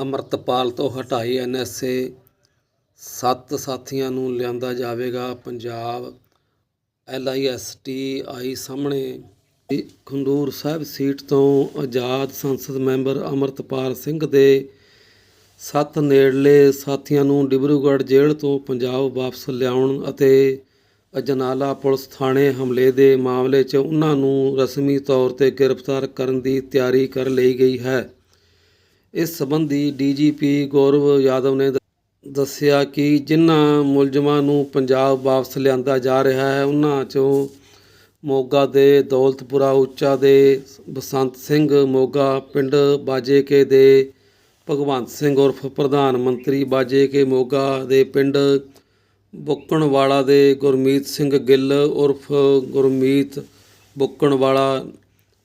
ਅੰਮ੍ਰਿਤਪਾਲ ਤੋਂ ਹਟਾਈ ਐਨਐਸਏ। ਸੱਤ ਸਾਥੀਆਂ ਨੂੰ ਲਿਆਂਦਾ ਜਾਵੇਗਾ ਪੰਜਾਬ। ਐਲਆਈਐਸਟੀਆਈ ਸਾਹਮਣੇ। ਖੰਡੂਰ ਸਾਹਿਬ ਸੀਟ ਤੋਂ ਆਜ਼ਾਦ ਸੰਸਦ ਮੈਂਬਰ ਅੰਮ੍ਰਿਤਪਾਲ ਸਿੰਘ ਦੇ ਸੱਤ ਨੇੜਲੇ ਸਾਥੀਆਂ ਨੂੰ ਡਿਬਰੂਗੜ੍ਹ ਜੇਲ੍ਹ ਤੋਂ ਪੰਜਾਬ ਵਾਪਸ ਲਿਆਉਣ ਅਤੇ ਅਜਨਾਲਾ ਪੁਲਿਸ ਥਾਣੇ ਹਮਲੇ ਦੇ ਮਾਮਲੇ 'ਚ ਉਹਨਾਂ ਨੂੰ ਰਸਮੀ ਤੌਰ ਤੇ ਗ੍ਰਿਫਤਾਰ ਕਰਨ ਦੀ ਤਿਆਰੀ ਕਰ ਲਈ ਗਈ ਹੈ। ਇਸ ਸੰਬੰਧੀ ਡੀਜੀਪੀ ਗੌਰਵ ਯਾਦਵ ਨੇ ਦੱਸਿਆ ਕਿ ਜਿਨ੍ਹਾਂ ਮੁਲਜ਼ਮਾਂ ਨੂੰ ਪੰਜਾਬ ਵਾਪਸ ਲਿਆਂਦਾ ਜਾ ਰਿਹਾ ਹੈ ਉਹਨਾਂ 'ਚੋਂ ਮੋਗਾ ਦੇ ਦੌਲਤਪੁਰਾ, ਉੱਚਾ ਦੇ ਬਸੰਤ ਸਿੰਘ ਮੋਗਾ, ਪਿੰਡ ਬਾਜੇਕੇ ਦੇ ਭਗਵੰਤ ਸਿੰਘ ਉਰਫ ਪ੍ਰਧਾਨ ਮੰਤਰੀ ਬਾਜੇਕੇ ਮੋਗਾ ਦੇ ਪਿੰਡ ਬੁੱਕਣਵਾਲਾ ਦੇ ਗੁਰਮੀਤ ਸਿੰਘ ਗਿੱਲ ਉਰਫ ਗੁਰਮੀਤ ਬੁੱਕਣਵਾਲਾ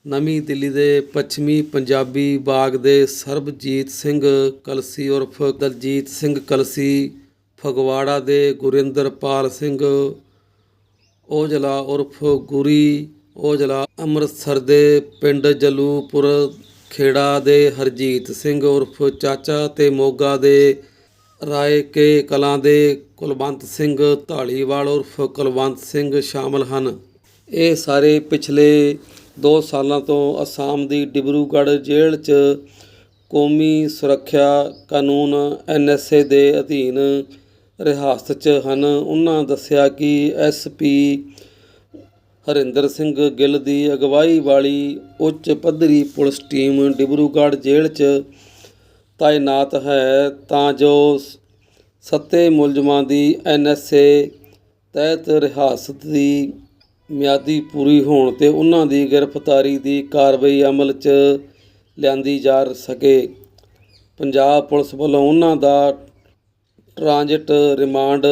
ਨਵੀਂ ਦਿੱਲੀ ਦੇ ਪੱਛਮੀ ਪੰਜਾਬੀ ਬਾਗ ਦੇ ਸਰਬਜੀਤ ਸਿੰਘ ਕਲਸੀ ਉਰਫ ਦਲਜੀਤ ਸਿੰਘ ਕਲਸੀ, ਫਗਵਾੜਾ ਦੇ ਗੁਰਿੰਦਰਪਾਲ ਸਿੰਘ, ਔਜਲਾ ਉਰਫ ਗੁਰੀ, ਔਜਲਾ ਅੰਮ੍ਰਿਤਸਰ ਦੇ ਪਿੰਡ ਜਲੂਪੁਰ, ਖੇੜਾ ਦੇ ਹਰਜੀਤ ਸਿੰਘ ਉਰਫ ਚਾਚਾ ਤੇ ਮੋਗਾ ਦੇ ਰਾਏ ਕੇ ਕਲਾਂ ਦੇ ਕੁਲਵੰਤ ਸਿੰਘ ਢਾਲੀਵਾਲ ਉਰਫ ਕੁਲਵੰਤ ਸਿੰਘ ਸ਼ਾਮਲ ਹਨ। ਇਹ ਸਾਰੇ ਪਿਛਲੇ 2 ਸਾਲਾਂ ਤੋਂ ਅਸਾਮ ਦੀ ਡਿਬਰੂਗੜ੍ਹ ਜੇਲ੍ਹ 'ਚ ਕੌਮੀ ਸੁਰੱਖਿਆ ਕਾਨੂੰਨ ਐਨਐਸਏ ਦੇ ਅਧੀਨ ਰਿਹਾਸਤ 'ਚ ਹਨ। ਉਹਨਾਂ ਦੱਸਿਆ ਕਿ ਐਸਪੀ ਹਰਿੰਦਰ ਸਿੰਘ ਗਿੱਲ ਦੀ ਅਗਵਾਈ ਵਾਲੀ ਉੱਚ ਪੱਧਰੀ ਪੁਲਿਸ ਟੀਮ ਡਿਬਰੂਗੜ੍ਹ ਜੇਲ੍ਹ 'ਚ ਤਾਇਨਾਤ ਹੈ। ਤਾਂ ਜੋ ਸ- ਸੱਤੇ ਮੁਲਜ਼ਮਾਂ ਦੀ ਐਨਐਸਏ ਤਹਿਤ ਰਿਹਾਸਤ ਦੀ ਮਿਆਦੀ ਪੂਰੀ ਹੋਣ ਤੇ ਉਹਨਾਂ ਦੀ ਗ੍ਰਿਫਤਾਰੀ ਦੀ ਕਾਰਵਾਈ ਅਮਲ 'ਚ ਲਿਆਂਦੀ ਜਾ ਸਕੇ। ਪੰਜਾਬ ਪੁਲਿਸ ਵੱਲੋਂ ਉਹਨਾਂ ਦਾ ਟ੍ਰਾਂਜ਼ਿਟ ਰਿਮਾਂਡ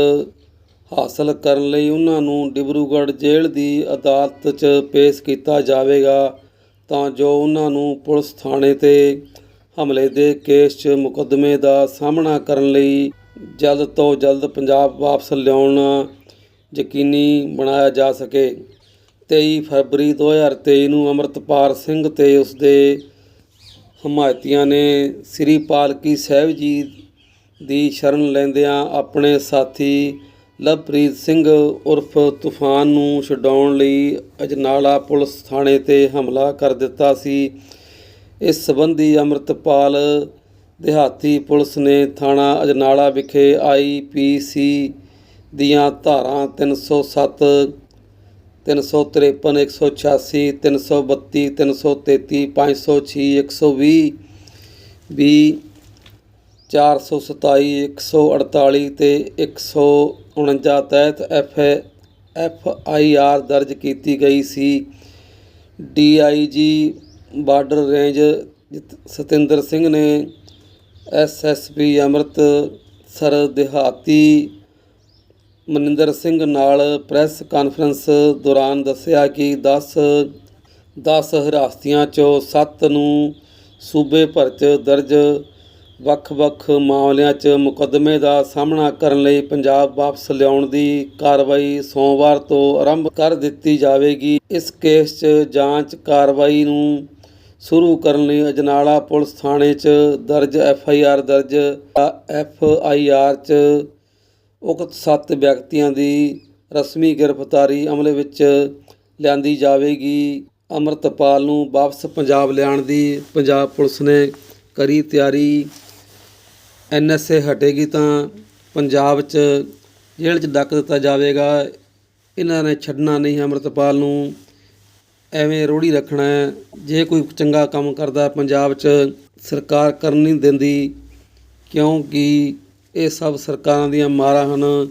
ਹਾਸਲ ਕਰਨ ਲਈ ਉਹਨਾਂ ਨੂੰ ਡਿਬਰੂਗੜ੍ਹ ਜੇਲ੍ਹ ਦੀ ਅਦਾਲਤ 'ਚ ਪੇਸ਼ ਕੀਤਾ ਜਾਵੇਗਾ ਤਾਂ ਜੋ ਉਹਨਾਂ ਨੂੰ ਪੁਲਿਸ ਥਾਣੇ ਤੇ ਹਮਲੇ ਦੇ ਕੇਸ 'ਚ ਮੁਕੱਦਮੇ ਦਾ ਸਾਹਮਣਾ ਕਰਨ ਲਈ ਜਲਦ ਤੋਂ ਜਲਦ ਪੰਜਾਬ ਵਾਪਸ ਲਿਆਉਣਾ ਯਕੀਨੀ ਬਣਾਇਆ ਜਾ ਸਕੇ। 23 ਫਰਵਰੀ 2023 ਨੂੰ ਅਮਰਤਪਾਲ ਸਿੰਘ ਤੇ ਉਸਦੇ ਹਮਾਇਤੀਆਂ ਨੇ ਸ੍ਰੀ ਪਾਲਕੀ ਸਾਹਿਬ ਜੀ ਦੀ ਸ਼ਰਨ ਲੈਂਦਿਆਂ ਆਪਣੇ ਸਾਥੀ ਲਵਪ੍ਰੀਤ ਸਿੰਘ ਉਰਫ ਤੂਫਾਨ ਨੂੰ ਛਡਾਉਣ ਲਈ ਅਜਨਾਲਾ ਪੁਲਿਸ ਥਾਣੇ ਤੇ ਹਮਲਾ ਕਰ ਦਿੱਤਾ ਸੀ। ਇਸ ਸੰਬੰਧੀ ਅੰਮ੍ਰਿਤਪਾਲ ਦਿਹਾਤੀ ਪੁਲਿਸ ਨੇ ਥਾਣਾ ਅਜਨਾਲਾ ਵਿਖੇ ਆਈਪੀਸੀ ਦੀਆਂ ਧਾਰਾਂ 307 353 186 332 333 506 120 ਵੀਹ 427 148 ਤੇ 149 ਤਹਿਤ ਐਫ ਐਫ ਆਈ ਆਰ ਦਰਜ ਕੀਤੀ ਗਈ ਸੀ। ਡੀ ਆਈ ਜੀ ਬਾਰਡਰ ਰੇਂਜ ਜਿਤ- ਸਤਿੰਦਰ ਸਿੰਘ ਨੇ ਐਸ ਐਸ ਪੀ ਅੰਮ੍ਰਿਤਸਰ, ਦਿਹਾਤੀ ਮਨਿੰਦਰ ਸਿੰਘ ਨਾਲ ਪ੍ਰੈਸ ਕਾਨਫਰੰਸ ਦੌਰਾਨ ਦੱਸਿਆ ਕਿ 10 10 ਹਿਰਾਸਤੀਆਂ ਚੋਂ 7 ਨੂੰ ਸੂਬੇ ਭਰ 'ਚ ਦਰਜ ਵੱਖ-ਵੱਖ ਮਾਮਲਿਆਂ 'ਚ ਮੁਕੱਦਮੇ ਦਾ ਸਾਹਮਣਾ ਕਰਨ ਲਈ ਪੰਜਾਬ ਵਾਪਸ ਲਿਆਉਣ ਦੀ ਕਾਰਵਾਈ ਸੋਮਵਾਰ ਤੋਂ ਆਰੰਭ ਕਰ ਦਿੱਤੀ ਜਾਵੇਗੀ। ਇਸ ਕੇਸ 'ਚ ਜਾਂਚ ਕਾਰਵਾਈ ਨੂੰ ਸ਼ੁਰੂ ਕਰਨ ਲਈ ਅਜਨਾਲਾ ਪੁਲਿਸ ਥਾਣੇ 'ਚ ਦਰਜ ਐਫ ਆਈ ਆਰ ਦਰਜ ਐਫ ਆਈ ਆਰ 'ਚ ਉਕਤ ਸੱਤ ਵਿਅਕਤੀਆਂ ਦੀ ਰਸਮੀ ਗ੍ਰਿਫਤਾਰੀ ਅਮਲੇ ਵਿੱਚ ਲਿਆਂਦੀ ਜਾਵੇਗੀ। ਅੰਮ੍ਰਿਤਪਾਲ ਨੂੰ ਵਾਪਸ ਪੰਜਾਬ ਲਿਆਉਣ ਦੀ ਪੰਜਾਬ ਪੁਲਿਸ ਨੇ ਕਰੀ ਤਿਆਰੀ। ਐਨਐਸਏ ਹਟੇਗੀ ਤਾਂ ਪੰਜਾਬ 'ਚ ਜੇਲ੍ਹ 'ਚ ਡੱਕ ਦਿੱਤਾ ਜਾਵੇਗਾ। ਇਹਨਾਂ ਨੇ ਛੱਡਣਾ ਨਹੀਂ ਅੰਮ੍ਰਿਤਪਾਲ ਨੂੰ। ਐਵੇਂ ਰੋੜੀ ਰੱਖਣਾ ਹੈ। ਜੇ ਕੋਈ ਚੰਗਾ ਕੰਮ ਕਰਦਾ ਪੰਜਾਬ 'ਚ ਸਰਕਾਰ ਕਰਨ ਨਹੀਂ ਦਿੰਦੀ, ਕਿਉਂਕਿ ਇਹ ਸਭ ਸਰਕਾਰਾਂ ਦੀਆਂ ਮਾਰਾਂ ਹਨ।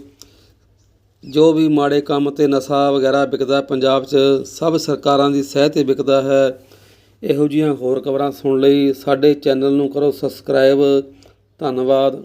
ਜੋ ਵੀ ਮਾੜੇ ਕੰਮ ਤੇ ਨਸ਼ਾ ਵਗੈਰਾ ਵਿਕਦਾ ਪੰਜਾਬ 'ਚ, ਸਭ ਸਰਕਾਰਾਂ ਦੀ ਸਹਿ ਤੇ ਵਿਕਦਾ ਹੈ। ਇਹੋ ਜਿਹੀਆਂ ਹੋਰ ਖਬਰਾਂ ਸੁਣਨ ਲਈ ਸਾਡੇ ਚੈਨਲ ਨੂੰ ਕਰੋ ਸਬਸਕ੍ਰਾਈਬ ਧੰਨਵਾਦ।